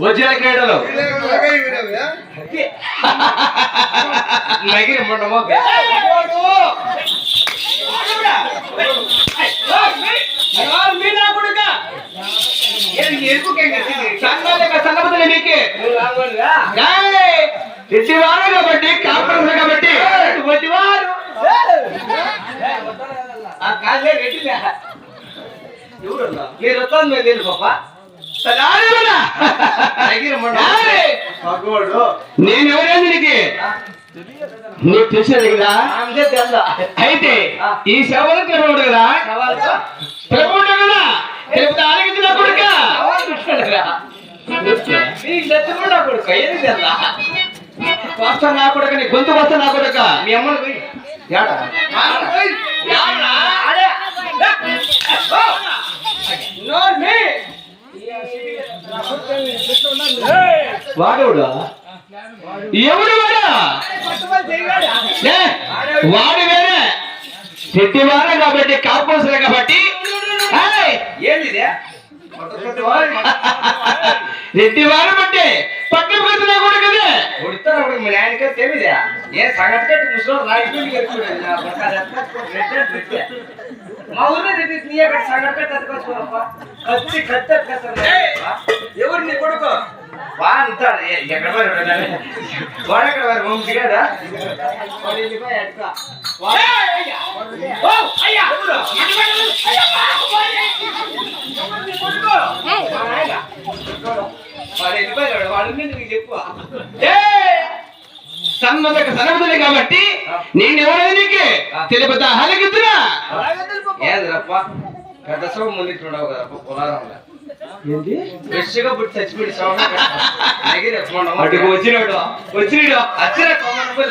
వజ్ర క్రీడలు నగిరి మొండమో ఎట్టివారు కాబట్టి కాపురం కాబట్టి వడ్డివారు మీరు వస్తాను మీరు తెలియదు పాప నేను ఎవరైంది నీకు? నీకు తెలిసేది కదా? అయితే ఈ సేవలు తెలవడు కదా? తెలవడు కదా? తెలిపితే ఆలకించిన కొడుక? ఏది వస్తా నా కొడుక నీ గొంతు వస్తా నా కొడుక. మీ అమ్మని పోయి. ఏడా మీ. వాడేవుడు? ఎవడు వాడా? వాడు వేరే. కాబట్టి కాపోసలే కాబట్టి ఏయ్, ఏంది ఇది? రెడ్డివారం అంటే పక్కన పెడుతున్నా కూడా కదా. కొడుతారు అప్పుడు మీ నాయనకే తెలియదా ఏ సంగతి ముసలి రాయిపోయి మా ఊర్లో రెడ్డి నీ ఎక్కడ సంగతి కట్టి ఎత్తుకోవచ్చుకోనప్పా. కత్తి కత్తి ఎత్తుకొస్తారు. ఎవరు నీ కొడుకు అంటాడు ఏ- ఎక్కడ ఉన్నాడు? వాడు ఎక్కడ? వాడు వెళ్ళిపోయి ఎట్టుకో. వాడు- వెళ్ళిపోయాడు వాడు నీకు చెప్పు సన్మతక సనబదులే కాబట్టి నేను ఎవరైనా నీకు తెలుపుతా ఏందిరప్ప? పెద్ద సభ ముందుండవు కదా పొలారంలో ఏంటి? ఫ్రెష్గా పుట్టి చచ్చిపోయి సభ అటుకు వచ్చినాడు వచ్చినాడు. అచ్చిన కొమ్మని పోయి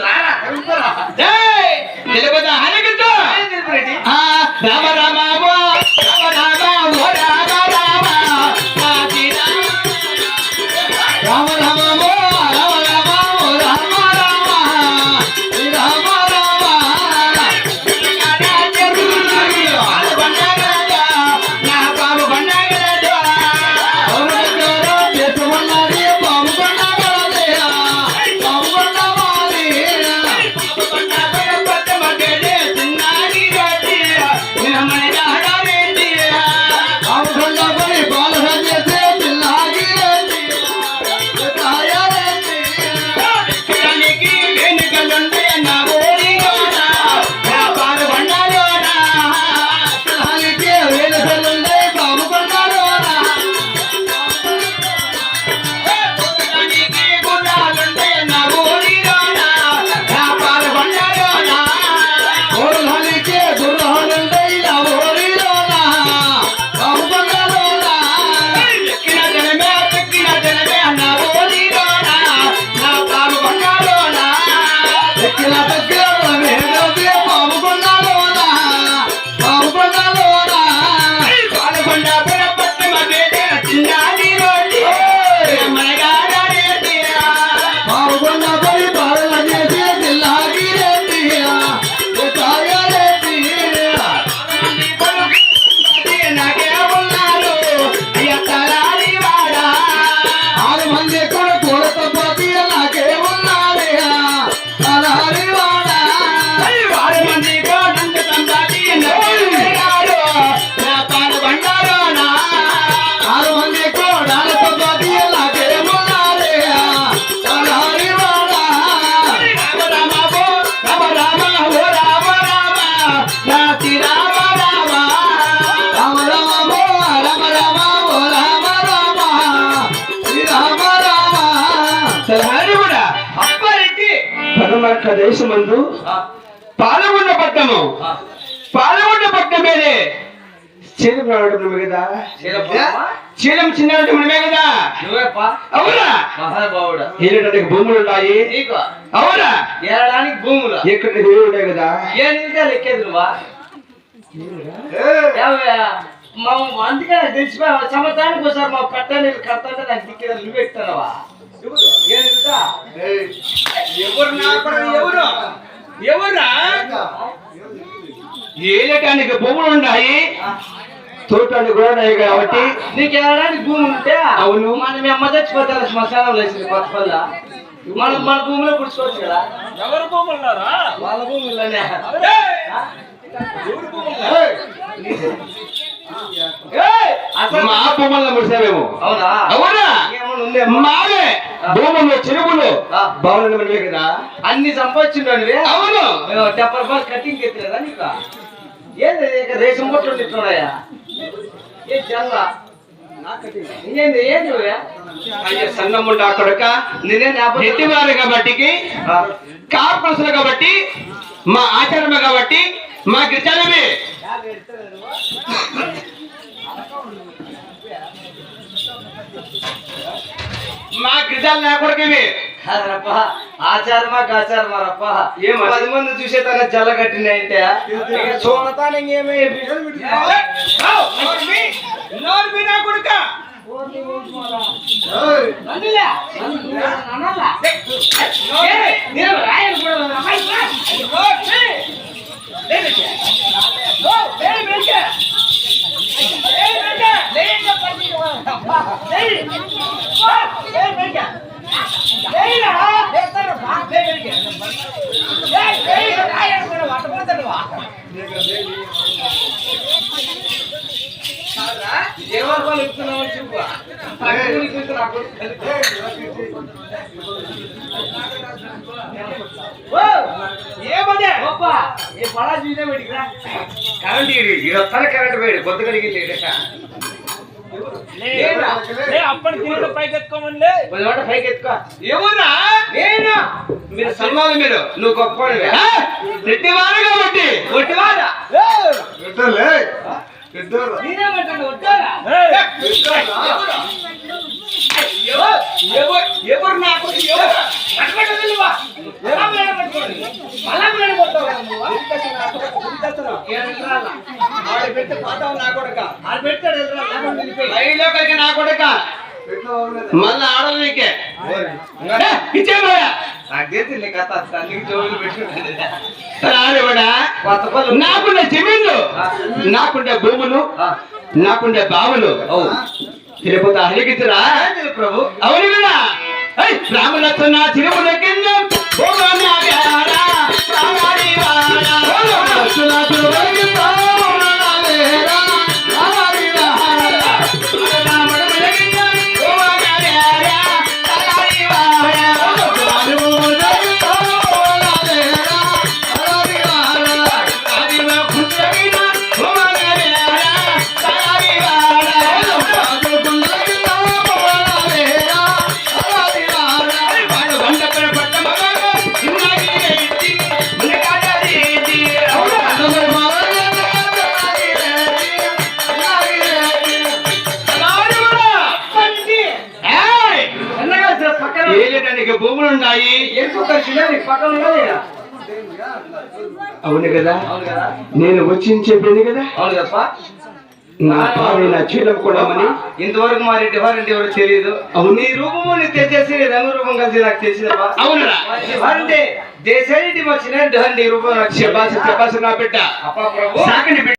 పరమార్థ దేశమందు ఆ, పాల్గొన్న పట్టణము ఆ, పాల్గొన్న పట్టణం మీదే. చీలం రావడం కదా? చీలం చిన్నటువంటి మనమే కదా. అవునా? భూములు ఉన్నాయి అవునా? ఏడడానికి భూములు. ఎక్కడ దేవుడు ఉంటాయి కదా? ఏ నిమిషాలు లెక్కేది నువ్వా? మా అందుకే నాకు తెలిసిపోయా సంవత్సరానికి ఒకసారి మా పట్ట నీళ్ళు కడతాంటే నాకు దిక్కేదా నువ్వు ఎక్కుతావా? ఎవరు? ఎవరు ఎవరా? ఏలటానికి భూములు ఉన్నాయి? తోటని కూడా ఉన్నాయి కాబట్టి. నీకు ఏడాది భూమి ఉంటే? అవును. మన అమ్మ చచ్చిపోతే శ్మశానం వేసింది కొత్త పల్ల మనం మన భూమిలో పుడుచుకోవచ్చు కదా? ఎవరు భూములున్నారా వాళ్ళ! అసలు మా భూములను ముడిసామేమో అవునా? అవునా? మావే! భూములు చెరువులు మనవే కదా? అన్ని సంపాదించుండవి అవును. టెప్పర్ బాల్ కటింగ్ ఎత్తులేదా నీకు? ఏంది రేషన్ బొట్లు ఉంటున్నాయా ఏ జల్ల? ఏంది ఏంది? అయ్యో కొడుక. నేనే కాబట్టికి కార్పొరేషన్ కాబట్టి మా ఆచారమే కాబట్టి మా గిరిజనమే మా గిరిజన లేకూడదు ఇవి కాదరప్ప ఆచారమా కాచారమా రప్ప ఏం? పది మంది చూసే తన జల్ల కట్టినాయంటే ఇక చూడతాను ఇంకేమి నోరు మీ నా కొడుక ఏమనుకోవాలి ఏమదే గొప్ప ఏ పడా చూసే పెడికిరా కరెంట్ ఇది ఇది వస్తానే కరెంట్ పోయాడు కొత్త కడిగి లే అప్పటి తిరిగి పైకి ఎత్తుకోమని లే. మాట పైకి ఎత్తుకో. ఏమన్నా నేను? మీరు సన్మానం మీరు. నువ్వు గొప్ప? రెడ్డివారు కాబట్టి. నేనేమంటాను ఒట్టారా ఎవరు? ఎవరు? నాకు ఐదులోకి నా కొడుక. మళ్ళా ఆడలకే ఇచ్చేమయ్యా రానివ్వడా? కొత్త పనులు నాకుండే జమీన్లు నాకుండే భూములు. నాకుండే బావులు. తిరుపతి అడిగితురా ప్రభు. అవును కదా. రాములతో నా తిరుమల కింద భూములు ఉన్నాయి అవును కదా? నేను వచ్చి చెప్పేది కదా? అవును కదా నా పావి నా చీలం కూడా మని ఇంతవరకు మా రెడ్డి వారంటే ఎవరు తెలియదు అవును. నీ రూపము నీకు తెచ్చేసి రంగు రూపం కలిసి నాకు తెలిసిందప్పా అవునురా అంటే దేశానికి వచ్చిన నీ రూపం నాకు శబాసు శబాసు నా బిడ్డ. అప్పా ప్రభు. సాకండి బిడ్డ.